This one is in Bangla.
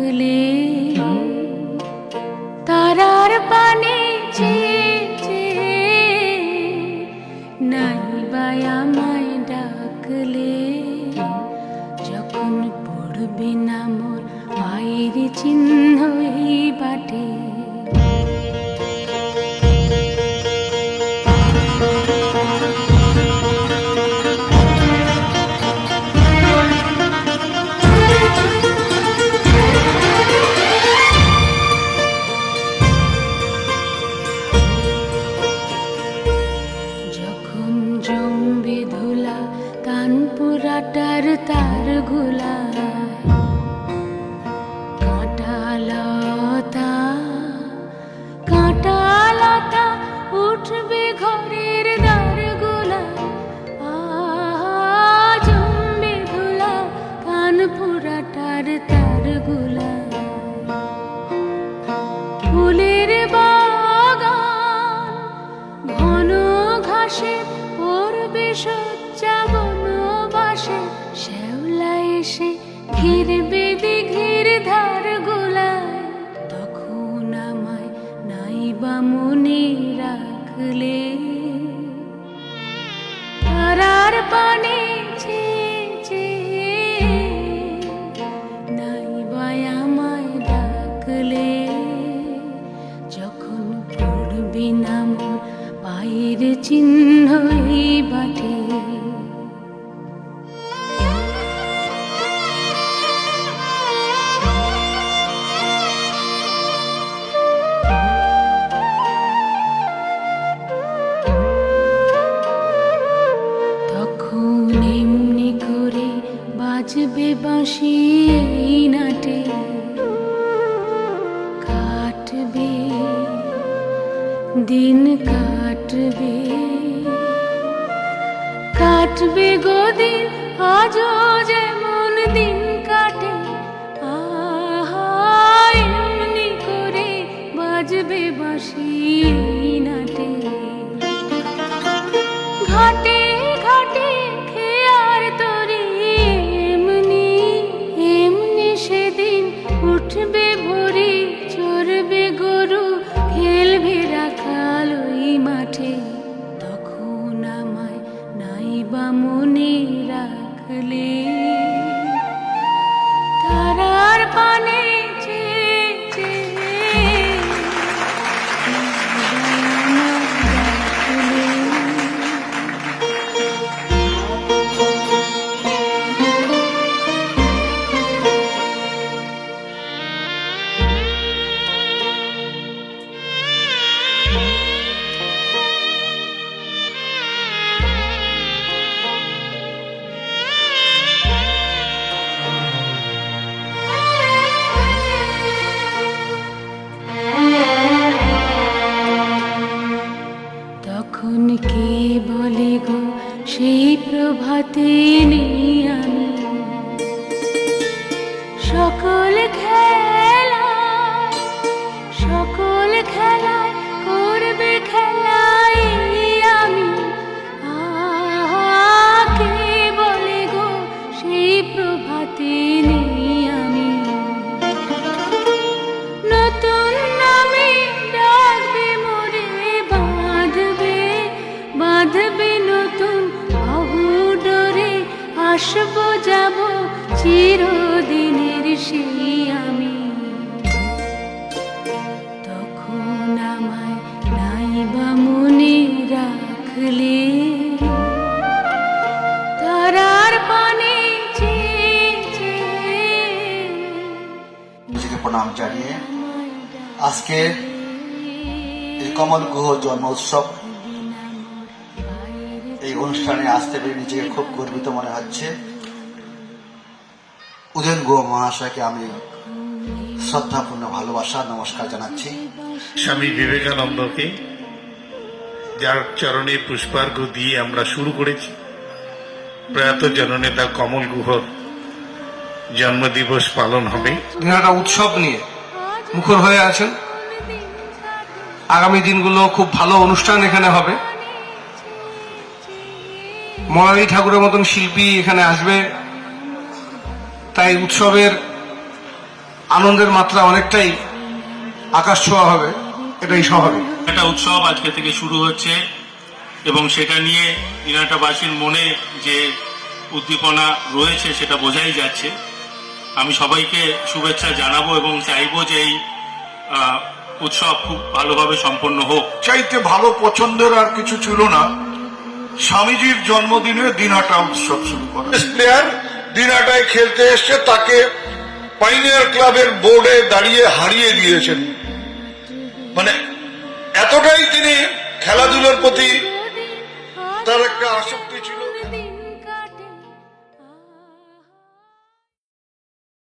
রাখলে তারার পানে নাই নাইবা আমায় ডাকলে, যখন পড়বে না মোর পায়ের চিহ্ন এই বাটে। কানপুরাটার তারগুলা এসে ঘিরবে দিঘির ধার গোলায় তখন আমায় নাইবা মনে রাখলে। তারার পানে চেয়ে নাইবা আমায় যখন পায়ের চিহ্ন এই বাটে। কাটবে দিন কাটবে। কাটবে গো দিন আজও যেমন নাইবা মনে রাখলে তারার পানে আসব যাব চিরদিনের সেই আমি। তখন আমায় নাই বা মনে রাখলে, তারার পানে নিজেকে প্রণাম জানিয়ে আজকে কমল গুহ জন্ম উৎসব এই অনুষ্ঠানে আসতে পেরে নিজেকে খুব গর্বিত মনে হচ্ছে। উদয়ন গুহ মহাশয়কে আমি শ্রদ্ধাপূর্ণ ভালোবাসা নমস্কার জানাচ্ছি। স্বামী বিবেকানন্দকে যার চরণে পুষ্পার্ঘ দিয়ে আমরা শুরু করেছি। প্রয়াত জননেতা কমল গুহর জন্মদিবস পালন হবে। দিনাটা উৎসব নিয়ে মুখর হয়ে আছেন। আগামী দিনগুলো খুব ভালো অনুষ্ঠান এখানে হবে। মনালী ঠাকুরের মতন শিল্পী এখানে আসবে। তাই উৎসবের আনন্দের মাত্রা অনেকটাই আকাশ ছোঁয়া হবে এটাই স্বাভাবিক। একটা উৎসব আজকে থেকে শুরু হচ্ছে এবং সেটা নিয়ে দিনাটাবাসীর মনে যে উদ্দীপনা রয়েছে সেটা বোঝাই যাচ্ছে। আমি সবাইকে শুভেচ্ছা জানাব এবং চাইব যে এই উৎসব খুব ভালোভাবে সম্পন্ন হোক। চাইতে ভালো পছন্দের আর কিছু ছিল না। স্বামীজির জন্মদিনে দিনহাটা উৎসব শুরু করে প্লেয়ার দিনহাটায় খেলতে এসছে তাকে পাইনিয়ার ক্লাবের বোর্ডে দাঁড়িয়ে হারিয়ে দিয়েছেন। মানে এতটাই তিনি খেলাধুলার প্রতি তার একটা আসক্তি